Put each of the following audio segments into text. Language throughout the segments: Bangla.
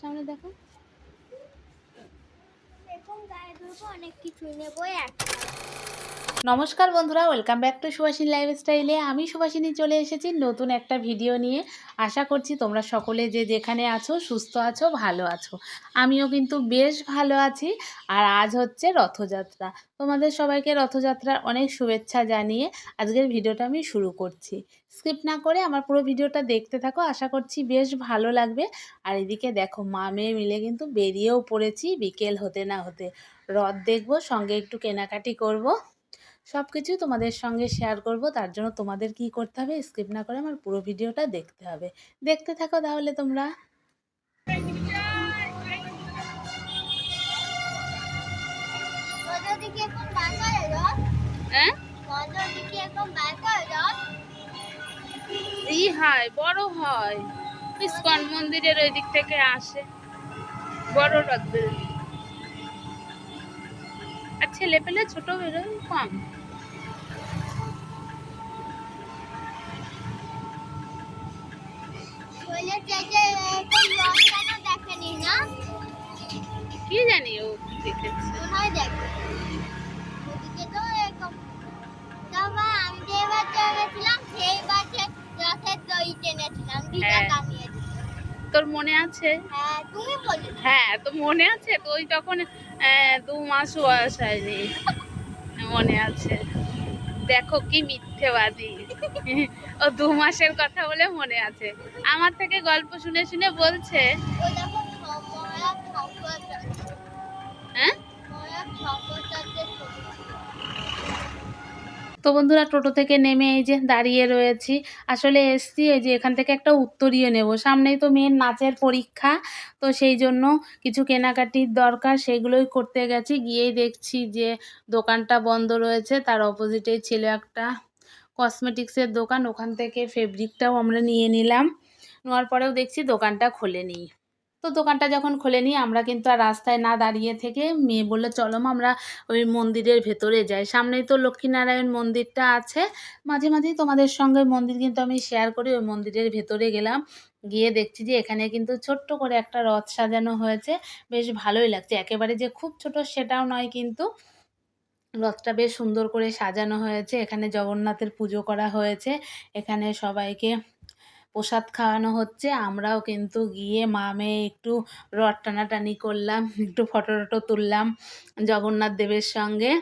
সামনে দেখো। দেখুন গায়ে ধরবো অনেক কিছুই নেব একটা নমস্কার বন্ধুরা, ওয়েলকাম ব্যাক টু সুভাষিনী লাইফস্টাইলে। আমি সুভাষিনী চলে এসেছি নতুন একটা ভিডিও নিয়ে। আশা করছি তোমরা সকলে যে যেখানে আছো, সুস্থ আছো, ভালো আছো। আমিও কিন্তু বেশ ভালো আছি। আর আজ হচ্ছে রথযাত্রা। তোমাদের সবাইকে রথযাত্রার অনেক শুভেচ্ছা জানিয়ে আজকের ভিডিওটা আমি শুরু করছি। স্কিপ না করে আমার পুরো ভিডিওটা দেখতে থাকো, আশা করছি বেশ ভালো লাগবে। আর এদিকে দেখো, মা মেয়ে মিলে কিন্তু বেরিয়েও পড়েছি বিকেল হতে না হতে। রথ দেখব, সঙ্গে একটু কেনাকাটি করব। সব কিছুই তোমাদের সঙ্গে শেয়ার করব। তার জন্য তোমাদের কি করতে হবে স্কিপ না করে আমার পুরো ভিডিওটা দেখতে হবে। দেখতে থাকো তাহলে তোমরা। হ্যাঁ? হয় বড় হয়। ইস্কন মন্দিরের ওই দিক থেকে আসে। বড় রথ ছেলে পেলে ছোট বেরোয় কম। কি জানি ও দেখেছে? আমি যে সেই রথের দড়ি টেনেছিলাম দুইটা হ্যাঁ। তোর মনে আছে? হ্যাঁ তুমি বলে। হ্যাঁ তো মনে আছে? তো ওই তখন দু মাস বয়স হয়নি মনে আছে। দেখো কি মিথ্যেবাদী। ও দু মাসের কথা বলে মনে আছে। আমার থেকে গল্প শুনে শুনে বলছে হ্যাঁ? তো বন্ধুরা টোটো থেকে নেমে এই যে দাঁড়িয়ে রয়েছি। আসলে এসছি এই যে এখান থেকে একটা উত্তরীয় নেব। সামনেই তো মেয়ের নাচের পরীক্ষা, তো সেই জন্য কিছু কেনাকাটির দরকার সেগুলোই করতে গেছি। গিয়েই দেখছি যে দোকানটা বন্ধ রয়েছে, তার অপোজিটেই ছিল একটা কসমেটিক্সের দোকান। ওখান থেকে ফেব্রিকটাও আমরা নিয়ে নিলাম। নেওয়ার পরেও দেখছি দোকানটা খোলেনি তো দোকানটা যখন খোলেনি আমরা কিন্তু আর রাস্তায় না দাঁড়িয়ে থেকে মেয়ে বলল, চলো আমরা ওই মন্দিরের ভেতরে যাই। সামনেই তো লক্ষ্মীনারায়ণ মন্দিরটা আছে। মাঝে মাঝেই তোমাদের সঙ্গে মন্দির কিন্তু আমি শেয়ার করি, ওই মন্দিরের ভেতরে গেলাম। গিয়ে দেখছি যে এখানে কিন্তু ছোট্ট করে একটা রথ সাজানো হয়েছে। বেশ ভালোই লাগছে। একেবারে যে খুব ছোট সেটাও নয় কিন্তু রথটা বেশ সুন্দর করে সাজানো হয়েছে। এখানে জগন্নাথের পুজো করা হয়েছে। এখানে সবাইকে প্রসাদ খাওয়ানো হচ্ছে। আমরাও কিন্তু গিয়ে মা মেয়ে একটু রথ টানাটানি করলাম, একটু ফটো টটো তুললাম জগন্নাথ দেবের সঙ্গে।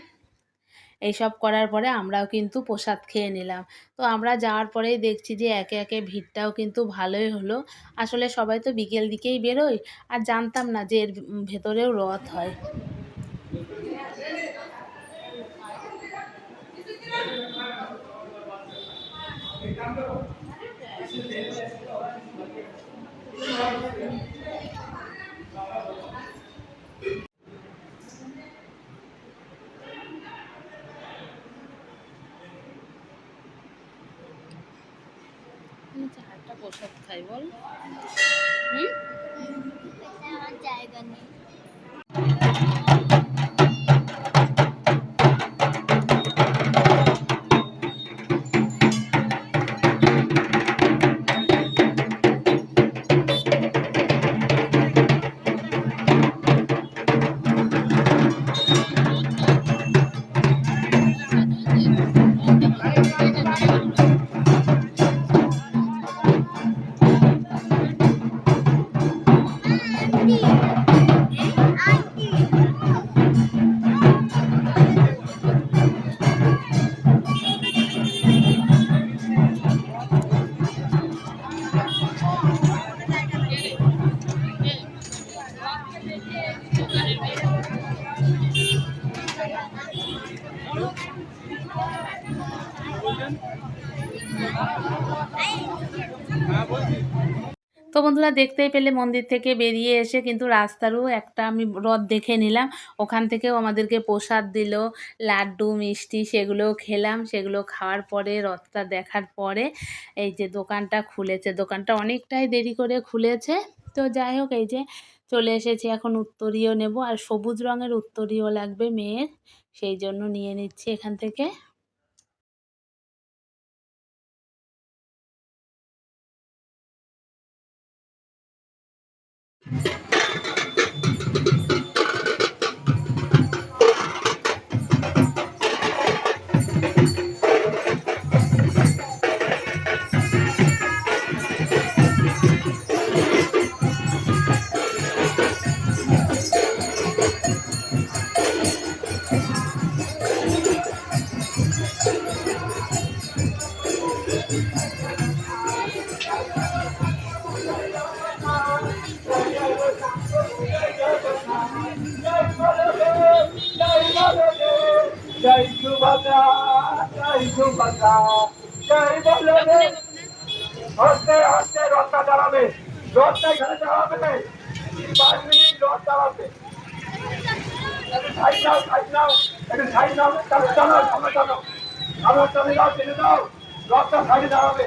এইসব করার পরে আমরাও কিন্তু প্রসাদ খেয়ে নিলাম। তো আমরা যাওয়ার পরেই দেখছি যে একে একে ভিড়টাও কিন্তু ভালোই হলো। আসলে সবাই তো বিকেল দিকেই বেরোয়, আর জানতাম না যে এর ভেতরেও রথ হয়। প্রসাদ খাই বল। হুম? এটা আমার জায়গা নেই। Ah, bueno. তো বন্ধুরা দেখতেই পেলে মন্দির থেকে বেরিয়ে এসে কিন্তু রাস্তারও একটা আমি রথ দেখে নিলাম। ওখান থেকেও আমাদেরকে প্রসাদ দিল, লাড্ডু, মিষ্টি সেগুলোও খেলাম। সেগুলো খাওয়ার পরে, রথটা দেখার পরে এই যে দোকানটা খুলেছে। দোকানটা অনেকটাই দেরি করে খুলেছে। তো যাই হোক, এই যে চলে এসেছি এখন উত্তরীয় নেব। আর সবুজ রঙের উত্তরীয় লাগবে মেয়ের। সেই জন্য নিয়ে নিচ্ছি এখান থেকে। কিছু কথা সেই বললে যে হচ্ছে হচ্ছে রথটা এখানে পাঁচ মিনিট রথ একটু সাইড নাও সাইড নাও একটু সাইড নাও চালো চালো সামনে চালো। সামনে চলে যাও দাও রথটা সাইডে দাঁড়াবে।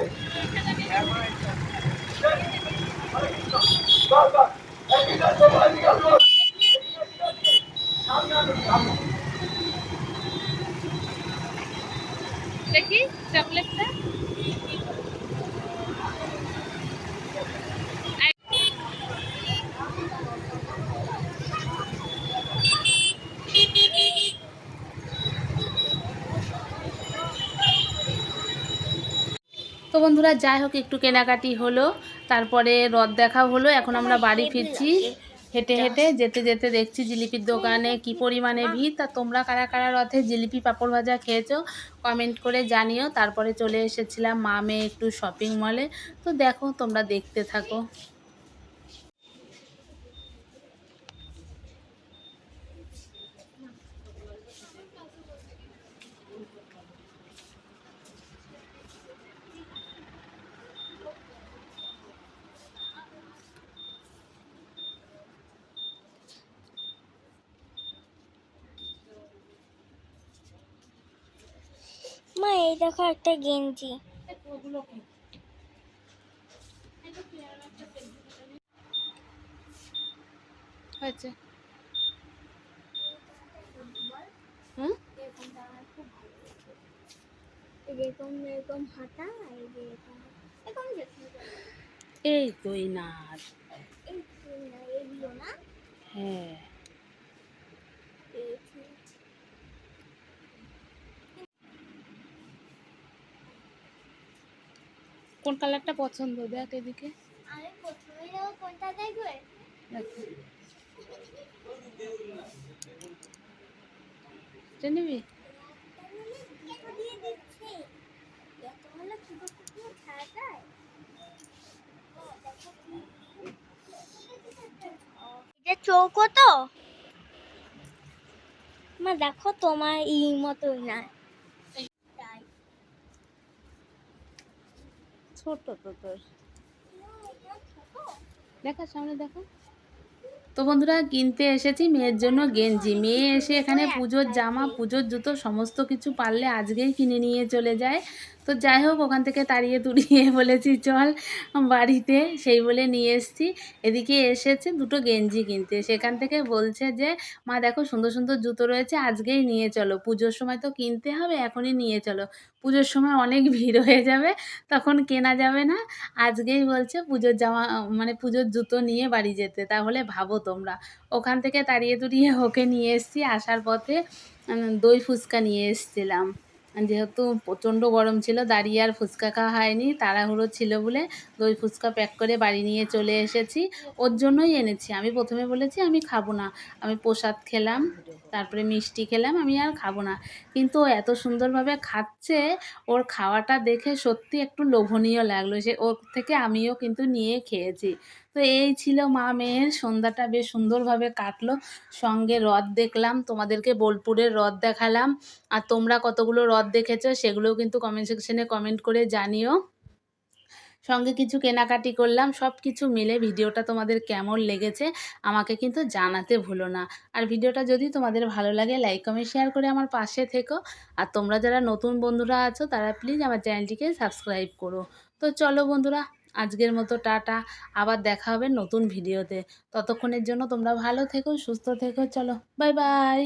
সবাই সামনে সামনে। দেখি চকলেটটা তো বন্ধুরা, যাই হোক, একটু কেনাকাটি হলো, তারপরে রথ দেখা হলো, এখন আমরা বাড়ি ফিরছি। হেঁটে হেঁটে যেতে যেতে দেখছি জিলিপির দোকানে কি পরিমাণে ভিড়। তা তোমরা কারা কারা রথে জিলিপি পাঁপড় ভাজা খেয়েছো কমেন্ট করে জানিও। তারপরে চলে এসেছিলাম মামে একটু শপিং মলে তো দেখো তোমরা দেখতে থাকো। মা এই দেখো একটা গেঞ্জি। হয়েছে। হুম? এরকম এরকম হাতা এই তো এই না? হ্যাঁ। কোন কালারটা পছন্দ দেখ এদিকে? আমি প্রথমে যাব কোনটা দেখবে? এটা নিবি? চৌকো তো? মা দেখো তোমার ই মতোই না। ছোট তো তোর। দেখা সামনে দেখো। তো বন্ধুরা কিনতে এসেছি মেয়ের জন্য গেঞ্জি। মেয়ে এসে এখানে পুজোর জামা পুজোর জুতো সমস্ত কিছু পারলে আজকেই কিনে নিয়ে চলে যায়। তো যাই হোক, ওখান থেকে তাড়িয়ে তুড়িয়ে বলেছি, চল বাড়িতে। সেই বলে নিয়ে এসেছি। এদিকে এসেছে দুটো গেঞ্জি কিনতে। সেখান থেকে বলছে যে, মা, দেখো সুন্দর সুন্দর জুতো রয়েছে, আজকেই নিয়ে চলো। পুজোর সময় তো কিনতে হবে, এখনই নিয়ে চলো। পুজোর সময় অনেক ভিড় হয়ে যাবে, তখন কেনা যাবে না। আজকেই বলছে পুজোর জামা মানে পুজোর জুতো নিয়ে বাড়ি যেতে, তাহলে ভাবো তোমরা। ওখান থেকে তাড়িয়ে তুড়িয়ে ওকে নিয়ে এসেছি। আসার পথে দই ফুচকা নিয়ে এসেছিলাম। যেহেতু প্রচণ্ড গরম ছিল দাঁড়িয়ে আর ফুচকা খাওয়া হয়নি, তাড়াহুড়ো ছিল বলে দই ফুচকা প্যাক করে বাড়ি নিয়ে চলে এসেছি। ওর জন্যই এনেছি। আমি প্রথমে বলেছি আমি খাব না। আমি প্রসাদ খেলাম, তারপরে মিষ্টি খেলাম, আমি আর খাব না। কিন্তু ও এত সুন্দরভাবে খাচ্ছে, ওর খাওয়াটা দেখে সত্যি একটু লোভনীয় লাগল। সে ওর থেকে আমিও কিন্তু নিয়ে খেয়েছি। তো এই ছিল মা মেয়ের। সন্ধ্যাটা বেশ সুন্দরভাবে কাটলো। সঙ্গে হ্রদ দেখলাম, তোমাদেরকে বোলপুরের হ্রদ দেখালাম। আর তোমরা কতগুলো হ্রদ দেখেছ সেগুলোও কিন্তু কমেন্ট সেকশনে কমেন্ট করে জানিও। সঙ্গে কিছু কেনাকাটি করলাম সব কিছু মিলে ভিডিওটা তোমাদের কেমন লেগেছে আমাকে কিন্তু জানাতে ভুলো না। আর ভিডিওটা যদি তোমাদের ভালো লাগে লাইক কমেন্ট শেয়ার করে আমার পাশে থেকো। আর তোমরা যারা নতুন বন্ধুরা আছো, তারা প্লিজ আমার চ্যানেলটিকে সাবস্ক্রাইব করো। তো চলো বন্ধুরা আজকের মতো টাটা। আবার দেখা হবে নতুন ভিডিওতে। ততক্ষণের জন্য তোমরা ভালো থেকো, সুস্থ থেকো, চলো, বাই বাই।